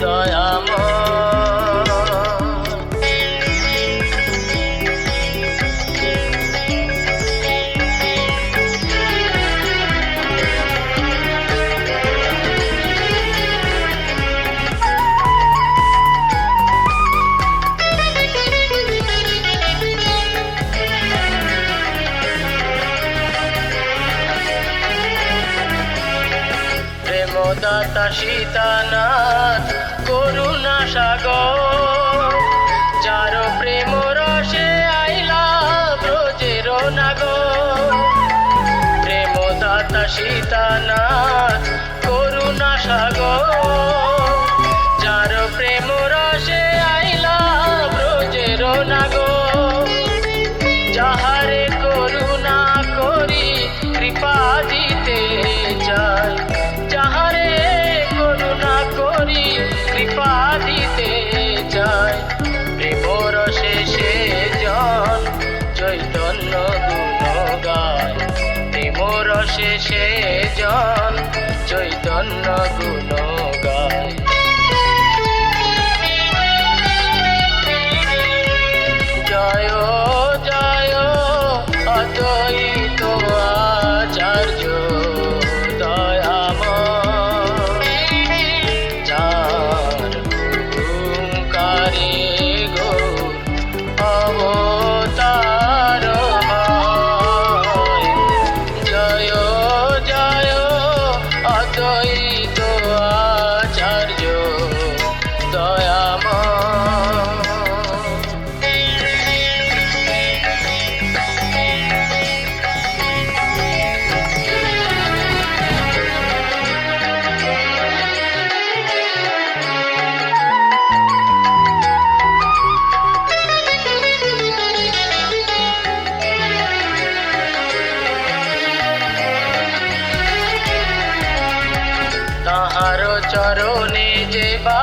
হৃদয় আমার। দাতা সীতা না সাগর, যার প্রেম রসে আইলা ব্রজের নাগর। প্রেম দাতা সীতানাথ, করুণা সাগর, যার প্রেম রসে আইলা ব্রজের নাগর। শেষে জন চৈতন্য গুণ চরণে যেবা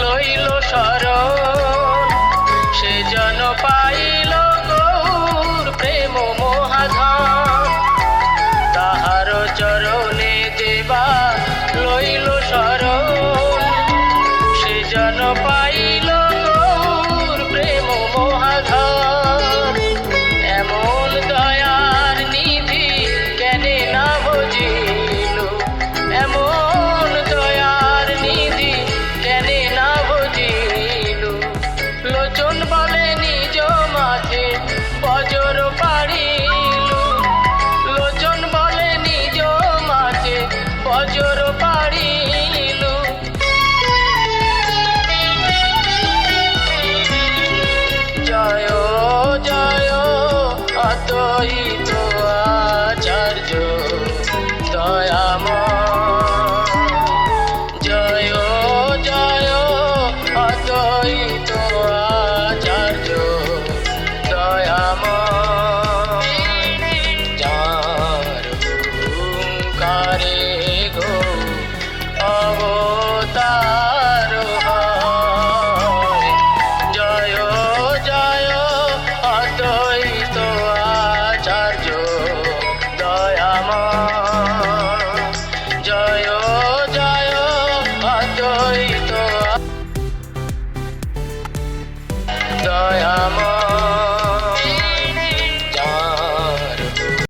লইল দ্বৈত আচার্য দয়াম জয় জয় অদ্বৈত আচার্য দয়াম যার কারে joy to